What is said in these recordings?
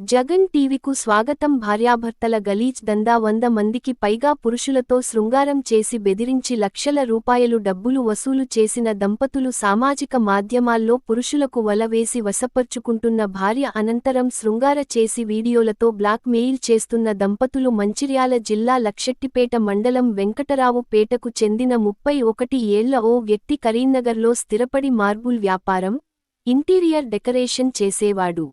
జగన్ టీవీకు స్వాగతం భార్యాభర్తల గలీజ్ దందా వంద మందికి పైగా పురుషులతో శృంగారం చేసి బెదిరించి లక్షల రూపాయలు డబ్బులు వసూలు చేసిన దంపతులు సామాజిక మాధ్యమాల్లో పురుషులకు వలవేసి వసపర్చుకుంటున్న భార్య అనంతరం శృంగార చేసి వీడియోలతో బ్లాక్మెయిల్ చేస్తున్న దంపతులు మంచిర్యాల జిల్లా లక్షెట్టిపేట మండలం వెంకటరావుపేటకు చెందిన ముప్పై ఒకటి ఏళ్ళ ఓ వ్యక్తి కరీంనగర్లో స్థిరపడి మార్బుల్ వ్యాపారం ఇంటీరియర్ డెకరేషన్ చేసేవాడు.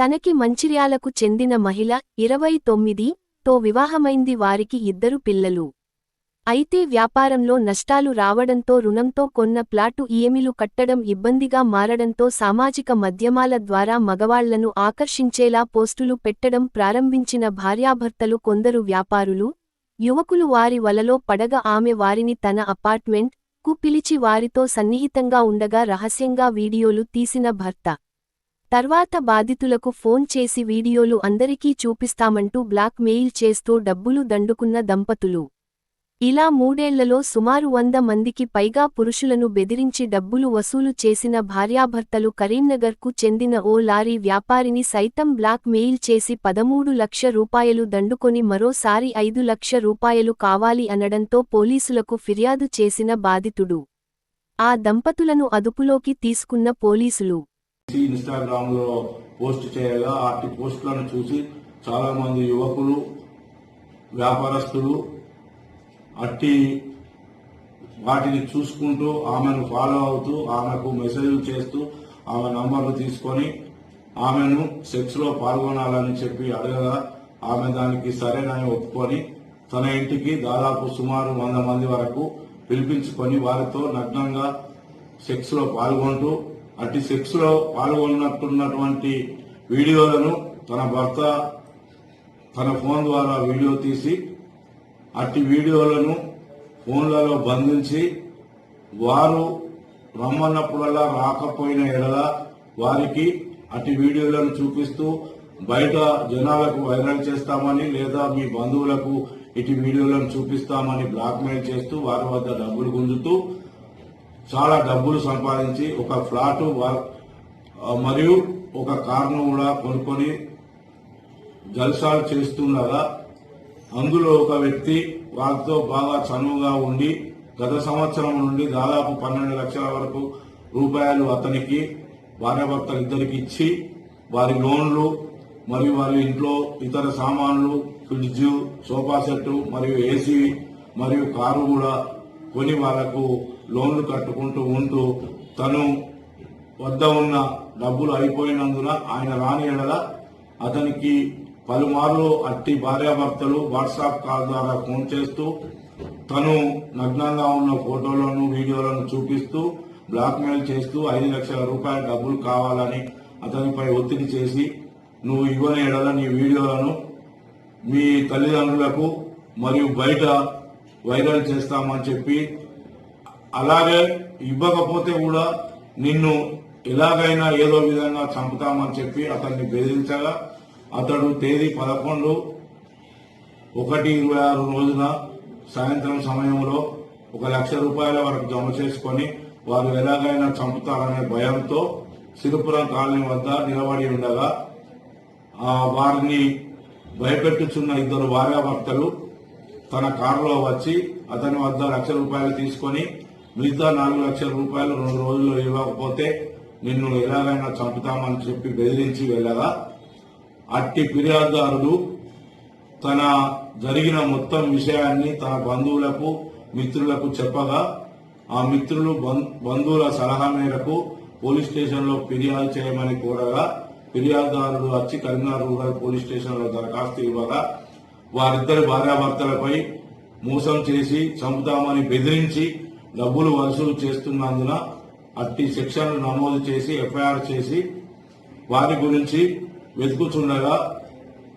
తనకి మంచిర్యాలకు చెందిన మహిళ ఇరవై తొమ్మిది తో వివాహమైంది వారికి ఇద్దరు పిల్లలు. అయితే వ్యాపారంలో నష్టాలు రావడంతో రుణంతో కొన్న ప్లాటు ఈఎమిలు కట్టడం ఇబ్బందిగా మారడంతో సామాజిక మాధ్యమాల ద్వారా మగవాళ్ళను ఆకర్షించేలా పోస్టులు పెట్టడం ప్రారంభించిన భార్యాభర్తలు కొందరు వ్యాపారులు యువకులు వారి వలలో పడగ ఆమె వారిని తన అపార్ట్మెంట్కు పిలిచి వారితో సన్నిహితంగా ఉండగా రహస్యంగా వీడియోలు తీసిన భర్త. తర్వాత బాధితులకు ఫోన్ చేసి వీడియోలు అందరికీ చూపిస్తామంటూ బ్లాక్ మెయిల్ చేస్తూ డబ్బులు దండుకున్న దంపతులు. ఇలా మూడేళ్ళలో సుమారు వంద మందికి పైగా పురుషులను బెదిరించి డబ్బులు వసూలు చేసిన భార్యాభర్తలు కరీంనగర్కు చెందిన ఓ లారీ వ్యాపారిని సైతం బ్లాక్ మెయిల్ చేసి పదమూడు లక్ష రూపాయలు దండుకొని మరోసారి ఐదు లక్ష రూపాయలు కావాలి అనడంతో పోలీసులకు ఫిర్యాదు చేసిన బాధితుడు. ఆ దంపతులను అదుపులోకి తీసుకున్న పోలీసులు. ఇన్స్టాగ్రామ్లో పోస్ట్ చేయగా అట్టి పోస్టులను చూసి చాలా మంది యువకులు వ్యాపారస్తులు అట్టి వాటిని చూసుకుంటూ ఆమెను ఫాలో అవుతూ ఆమెకు మెసేజ్లు చేస్తూ ఆమె నంబర్లు తీసుకొని ఆమెను సెక్స్లో పాల్గొనాలని చెప్పి అడగగా ఆమె దానికి సరేనని ఒప్పుకొని తన ఇంటికి దాదాపు సుమారు వంద మంది వరకు పిలిపించుకొని వారితో నగ్నంగా సెక్స్లో పాల్గొంటూ అట్టి సెక్స్లో పాల్గొన్నట్టున్నటువంటి వీడియోలను తన భర్త తన ఫోన్ ద్వారా వీడియో తీసి అట్టి వీడియోలను ఫోన్లలో బంధించి వారు రమ్మన్నప్పుడల్లా రాకపోయిన ఎడల వారికి అట్టి వీడియోలను చూపిస్తూ బయట జనాలకు వైరల్ చేస్తామని లేదా మీ బంధువులకు ఇటు వీడియోలను చూపిస్తామని బ్లాక్మెయిల్ చేస్తూ వారి వద్ద డబ్బులు గుంజుతూ చాలా డబ్బులు సంపాదించి ఒక ఫ్లాటు మరియు ఒక కార్ను కూడా కొనుక్కొని జల్సాలు చేస్తుండగా అందులో ఒక వ్యక్తి వాళ్ళతో బాగా చనువుగా ఉండి గత సంవత్సరం నుండి దాదాపు పన్నెండు లక్షల వరకు రూపాయలు అతనికి భార్యాభర్తలు ఇద్దరికి ఇచ్చి వారి లోన్లు మరియు వారి ఇంట్లో ఇతర సామాన్లు ఫ్రిడ్జ్ సోఫా సెట్ మరియు ఏసీ మరియు కారు కూడా కొని వాళ్ళకు లోన్లు కట్టుకుంటూ ఉంటూ తను వద్ద ఉన్న డబ్బులు అయిపోయినందున ఆయన రాని ఎడల అతనికి పలుమార్లు అట్టి భార్యాభర్తలు వాట్సాప్ కాల్ ద్వారా ఫోన్ చేస్తూ తను నగ్నంగా ఉన్న ఫోటోలను వీడియోలను చూపిస్తూ బ్లాక్మెయిల్ చేస్తూ ఐదు లక్షల రూపాయల డబ్బులు కావాలని అతనిపై ఒత్తిడి చేసి నువ్వు ఇవ్వని ఎడల నీ వీడియోలను మీ తల్లిదండ్రులకు మరియు బయట వైరల్ చేస్తామని చెప్పి అలాగే ఇవ్వకపోతే కూడా నిన్ను ఎలాగైనా ఏదో విధంగా చంపుతామని చెప్పి అతన్ని బెదిరించగా అతడు తేదీ పదకొండు ఒకటి ఇరవై ఆరు రోజున సాయంత్రం సమయంలో ఒక లక్ష రూపాయల వరకు జమ చేసుకొని వారు ఎలాగైనా చంపుతారనే భయంతో సిరుపురం కాలనీ వద్ద నిలబడి ఉండగా ఆ వారిని భయపెట్టుచున్న ఇద్దరు భార్యాభర్తలు తన కారులో వచ్చి అతని వద్ద లక్ష రూపాయలు తీసుకొని మిగతా నాలుగు లక్షల రూపాయలు రెండు రోజుల్లో ఇవ్వకపోతే నిన్ను ఎలాగైనా చంపుతామని చెప్పి బెదిరించి వెళ్ళగా అట్టి ఫిర్యాదుదారుడు తన జరిగిన మొత్తం విషయాన్ని తన బంధువులకు మిత్రులకు చెప్పగా ఆ మిత్రులు బం- బంధువుల సలహా మేరకు పోలీస్ స్టేషన్లో ఫిర్యాదు చేయమని కోరగా ఫిర్యాదుదారుడు వచ్చి కరీంనగర్ రూరల్ పోలీస్ స్టేషన్లో దరఖాస్తు ఇవ్వగా వారిద్దరి భార్యాభర్తలపై మోసం చేసి చంపుతామని బెదిరించి డబ్బులు వసూలు చేస్తున్నందున అట్టి శిక్షను నమోదు చేసి ఎఫ్ఐఆర్ చేసి వారి గురించి వెతుకుతుండగా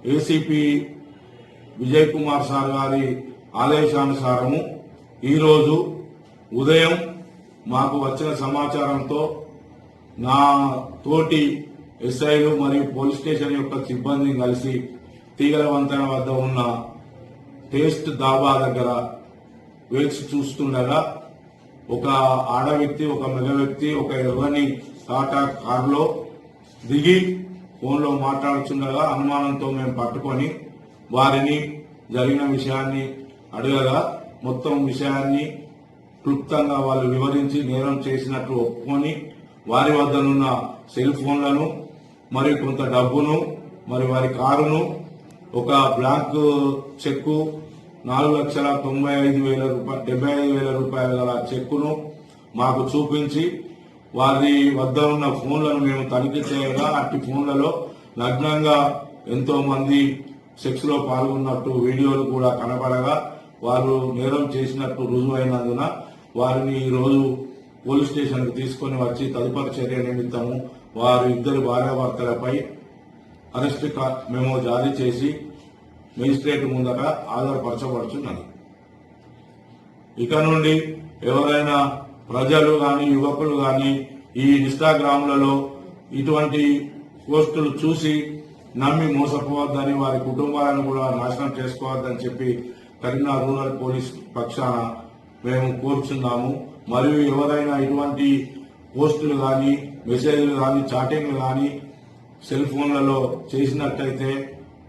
ఏసీపీ విజయ్ కుమార్ సార్ గారి ఆదేశానుసారము ఈరోజు ఉదయం మాకు వచ్చిన సమాచారంతో నా తోటి ఎస్ఐలు మరియు పోలీస్ స్టేషన్ యొక్క సిబ్బందిని కలిసి తీగల వంతెన వద్ద ఉన్న టేస్ట్ దాబా దగ్గర వేచి చూస్తుండగా ఒక ఆడ వ్యక్తి ఒక మగ వ్యక్తి ఒక ఎర్రని టాటా కారులో దిగి ఫోన్లో మాట్లాడుతుండగా అనుమానంతో మేము పట్టుకొని వారిని జరిగిన విషయాన్ని అడగగా మొత్తం విషయాన్ని క్లుప్తంగా వాళ్ళు వివరించి నేరం చేసినట్లు ఒప్పుకొని వారి వద్దనున్న సెల్ ఫోన్లను మరియు కొంత డబ్బును మరి వారి కారును ఒక బ్లాంక్ చెక్కు నాలుగు లక్షల తొంభై ఐదు వేల రూపాయలు డెబ్బై ఐదు వేల రూపాయల గల చెక్కును మాకు చూపించి వారి వద్ద ఉన్న ఫోన్లను మేము తనిఖీ చేయగా అట్టి ఫోన్లలో నగ్నంగా ఎంతో మంది సెక్స్లో పాల్గొన్నట్టు వీడియోలు కూడా కనపడగా వారు నేరం చేసినట్టు రుజువైనందున వారిని ఈరోజు పోలీస్ స్టేషన్కు తీసుకొని వచ్చి తదుపరి చర్య నిమిత్తము వారు ఇద్దరు భార్యాభర్తలపై అరెస్ట్ కా- మెమో జారీ చేసి మేజిస్ట్రేట్ ముందట ఆధారపరచబడుతున్నది ఇక నుండి ఎవరైనా ప్రజలు గాని యువకులు గాని ఈ ఇన్స్టాగ్రామ్లలో ఇటువంటి పోస్టులు చూసి నమ్మి మోసపోవద్దని వారి కుటుంబాలను కూడా నాశనం చేసుకోవద్దని చెప్పి కరీంనగర్ రూరల్ పోలీస్ పక్షాన మేము కోరుచున్నాము. మరియు ఎవరైనా ఇటువంటి పోస్టులు కానీ మెసేజ్లు కానీ చాటింగ్లు కానీ సెల్ ఫోన్లలో చేసినట్టయితే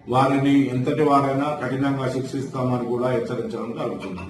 వారిని ఎంతటి వారైనా కఠినంగా శిక్షిస్తామని కూడా హెచ్చరించడం జరుగుతుంది.